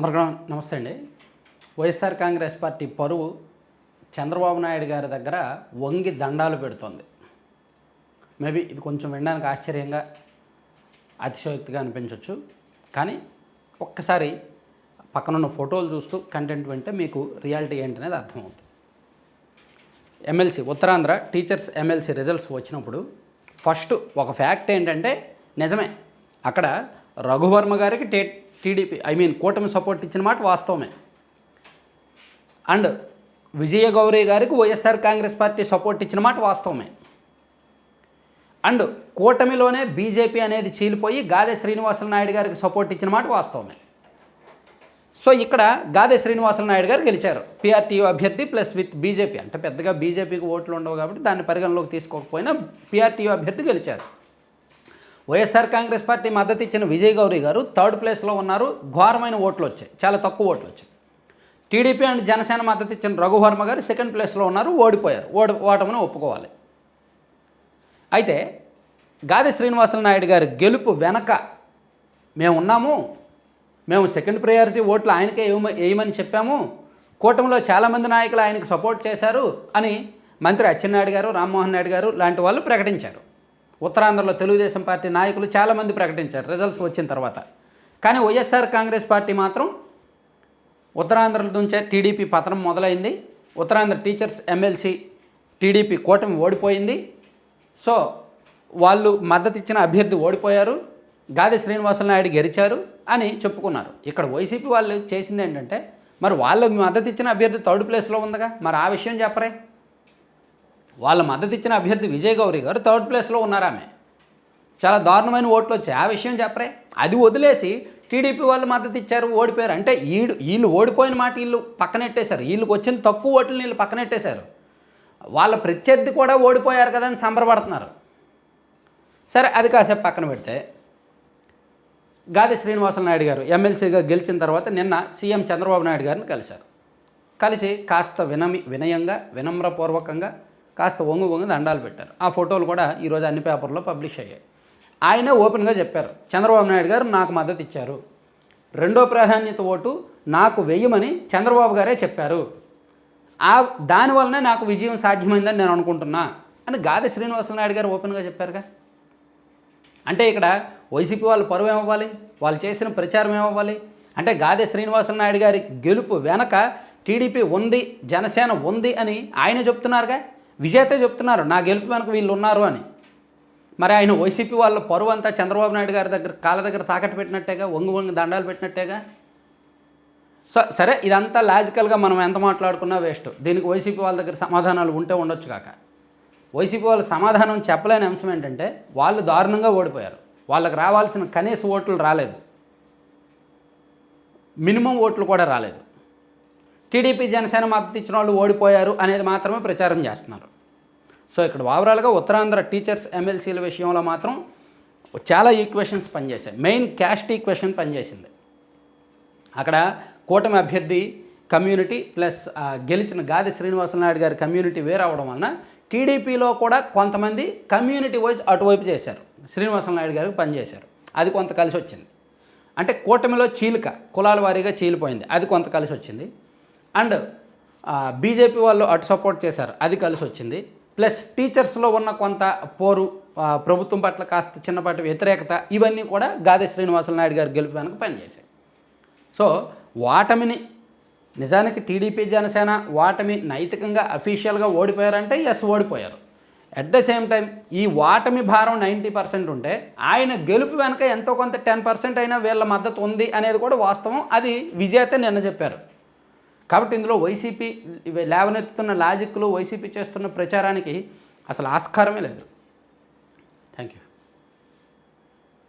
అందరికీ నమస్తే అండి. వైఎస్ఆర్ కాంగ్రెస్ పార్టీ పరువు చంద్రబాబు నాయుడు గారి దగ్గర వంగి దండాలు పెడుతోంది. మేబీ ఇది కొంచెం వినడానికి ఆశ్చర్యంగా అతిశయోక్తిగా అనిపించవచ్చు కానీ ఒక్కసారి పక్కనున్న ఫోటోలు చూస్తూ కంటెంట్ వింటే మీకు రియాలిటీ ఏంటనేది అర్థమవుతుంది. MLC Uttarandhra teachers MLC results వచ్చినప్పుడు ఫస్ట్ ఒక ఫ్యాక్ట్ ఏంటంటే నిజమే. అక్కడ రఘువర్మ గారికి టే టీడీపీ ఐ మీన్ కూటమి సపోర్ట్ ఇచ్చిన మాట వాస్తవమే. అండ్ విజయగౌరీ గారికి వైఎస్ఆర్ కాంగ్రెస్ పార్టీ సపోర్ట్ ఇచ్చిన మాట వాస్తవమే. అండ్ కూటమిలోనే బీజేపీ అనేది చీలిపోయి గాదే శ్రీనివాసుల నాయుడు గారికి సపోర్ట్ ఇచ్చిన మాట వాస్తవమే. సో ఇక్కడ గాదే శ్రీనివాసుల నాయుడు గారు గెలిచారు. పిఆర్టీయూ అభ్యర్థి ప్లస్ విత్ బీజేపీ. అంటే పెద్దగా బీజేపీకి ఓట్లు ఉండవు కాబట్టి దాన్ని పరిగణలోకి తీసుకోకపోయినా పిఆర్టీయూ అభ్యర్థి గెలిచారు. వైఎస్ఆర్ కాంగ్రెస్ పార్టీ మద్దతు ఇచ్చిన విజయ్ గౌరీ గారు థర్డ్ ప్లేస్లో ఉన్నారు. ఘోరమైన ఓట్లు వచ్చాయి. చాలా తక్కువ ఓట్లు వచ్చాయి. టీడీపీ అండ్ జనసేన మద్దతు ఇచ్చిన రఘువర్మ గారు సెకండ్ ప్లేస్లో ఉన్నారు. ఓడిపోయారు. ఓడి ఓటమని ఒప్పుకోవాలి. అయితే గాది శ్రీనివాసుల నాయుడు గారి గెలుపు వెనక మేము ఉన్నాము. మేము సెకండ్ ప్రయారిటీ ఓట్లు ఆయనకే వేయమ- వేయమని చెప్పాము. కూటమిలో చాలామంది నాయకులు ఆయనకు సపోర్ట్ చేశారు అని మంత్రి అచ్చెన్నాయుడు గారు రామ్మోహన్ నాయుడు గారు లాంటి వాళ్ళు ప్రకటించారు. ఉత్తరాంధ్రలో తెలుగుదేశం పార్టీ నాయకులు చాలామంది ప్రకటించారు. రిజల్ట్స్ వచ్చిన తర్వాత. కానీ వైఎస్ఆర్ కాంగ్రెస్ పార్టీ మాత్రం ఉత్తరాంధ్ర నుంచే టీడీపీ పతనం మొదలైంది. ఉత్తరాంధ్ర టీచర్స్ ఎమ్మెల్సీ టీడీపీ కూటమి ఓడిపోయింది. సో వాళ్ళు మద్దతు ఇచ్చిన అభ్యర్థి ఓడిపోయారు. గాది శ్రీనివాసుల నాయుడు గెలిచారు అని చెప్పుకున్నారు. ఇక్కడ వైసీపీ వాళ్ళు చేసింది ఏంటంటే మరి వాళ్ళకు మద్దతు ఇచ్చిన అభ్యర్థి థర్డ్ ప్లేస్లో ఉందిగా. మరి ఆ విషయం చెప్పరే. వాళ్ళ మద్దతు ఇచ్చిన అభ్యర్థి విజయ్ గౌరి గారు థర్డ్ ప్లేస్లో ఉన్నారు ఆమె. చాలా దారుణమైన ఓట్లు వచ్చాయి. ఆ విషయం చెప్పరే. అది వదిలేసి టీడీపీ వాళ్ళు మద్దతు ఇచ్చారు ఓడిపోయారు. అంటే వీడు వీళ్ళు ఓడిపోయిన మాట వీళ్ళు పక్కనెట్టేశారు. వీళ్ళకి వచ్చిన తక్కువ ఓట్లు వీళ్ళు పక్కనెట్టేశారు. వాళ్ళ ప్రత్యర్థి కూడా ఓడిపోయారు కదా అని సంబరపడుతున్నారు. సరే అది కాసేపు పక్కన పెడితే గాది శ్రీనివాసల నాయుడు గారు ఎమ్మెల్సీగా గెలిచిన తర్వాత నిన్న సీఎం చంద్రబాబు నాయుడు గారిని కలిశారు. కలిసి కాస్త వినమి వినయంగా వినమ్రపూర్వకంగా కాస్త వంగు వంగు దండాలు పెట్టారు. ఆ ఫోటోలు కూడా ఈరోజు అన్ని పేపర్లో పబ్లిష్ అయ్యాయి. ఆయనే ఓపెన్గా చెప్పారు చంద్రబాబు నాయుడు గారు నాకు మద్దతు ఇచ్చారు. రెండో ప్రాధాన్యత ఓటు నాకు వెయ్యమని చంద్రబాబు గారే చెప్పారు. ఆ దానివల్లనే నాకు విజయం సాధ్యమైందని నేను అనుకుంటున్నా అని గాది శ్రీనివాసనాయుడు గారు ఓపెన్గా చెప్పారుగా. అంటే ఇక్కడ వైసీపీ వాళ్ళు పరువు ఏమవ్వాలి? వాళ్ళు చేసిన ప్రచారం ఏమవ్వాలి? అంటే గాదే శ్రీనివాసనాయుడు గారి గెలుపు వెనక టీడీపీ ఉంది జనసేన ఉంది అని ఆయన చెప్తున్నారుగా. విజేత చెప్తున్నారు నా గెలుపు వెనక వీళ్ళు ఉన్నారు అని. మరి ఆయన వైసీపీ వాళ్ళ పరువు అంతా చంద్రబాబు నాయుడు గారి దగ్గర కాళ్ళ దగ్గర తాకట్టు పెట్టినట్టేగా వంగు వంగి దండాలు పెట్టినట్టేగా? సో సరే ఇదంతా లాజికల్గా మనం ఎంత మాట్లాడుకున్నా వేస్ట్. దీనికి వైసీపీ వాళ్ళ దగ్గర సమాధానాలు ఉంటే ఉండొచ్చు కాక. వైసీపీ వాళ్ళు సమాధానం చెప్పలేని అంశం ఏంటంటే వాళ్ళు దారుణంగా ఓడిపోయారు. వాళ్ళకి రావాల్సిన కనీస ఓట్లు రాలేదు. మినిమం ఓట్లు కూడా రాలేదు. టీడీపీ జనసేన మద్దతు ఇచ్చిన వాళ్ళు ఓడిపోయారు అనేది మాత్రమే ప్రచారం చేస్తున్నారు. సో ఇక్కడ ఓవరాల్గా ఉత్తరాంధ్ర టీచర్స్ ఎమ్మెల్సీల విషయంలో మాత్రం చాలా ఈక్వేషన్స్ పనిచేశాయి. మెయిన్ క్యాస్ట్ ఈక్వేషన్ పనిచేసింది. అక్కడ కూటమి అభ్యర్థి కమ్యూనిటీ ప్లస్ గెలిచిన గాది శ్రీనివాసనాయుడు గారి కమ్యూనిటీ వేరవడం వలన టీడీపీలో కూడా కొంతమంది కమ్యూనిటీ వైజ్ అటువైపు చేశారు. శ్రీనివాస నాయుడు గారికి పనిచేశారు. అది కొంత కలిసి వచ్చింది. అంటే కూటమిలో చీలిక కులాల వారీగా చీలిపోయింది. అది కొంత కలిసి వచ్చింది. అండ్ బీజేపీ వాళ్ళు అటు సపోర్ట్ చేశారు. అది కలిసి వచ్చింది. ప్లస్ టీచర్స్లో ఉన్న కొంత పోరు ప్రభుత్వం పట్ల కాస్త చిన్నపాటి వ్యతిరేకత ఇవన్నీ కూడా గాదే శ్రీనివాస నాయుడు గారు గెలుపు వెనక పనిచేశాయి. సో వాటమిని నిజానికి టీడీపీ జనసేన వాటమి నైతికంగా అఫీషియల్గా ఓడిపోయారంటే ఎస్ ఓడిపోయారు. అట్ ద సేమ్ టైం ఈ వాటమి భారం నైంటీ పర్సెంట్ ఉంటే ఆయన గెలుపు వెనక ఎంతో కొంత టెన్ పర్సెంట్ అయినా వీళ్ళ మద్దతు ఉంది అనేది కూడా వాస్తవం. అది విజేత నిన్న చెప్పారు. కాబట్టి ఇందులో వైసీపీ ఇవి లేవనెత్తుతున్న లాజిక్లు వైసీపీ చేస్తున్న ప్రచారానికి అసలు ఆస్కారమే లేదు. Thank you.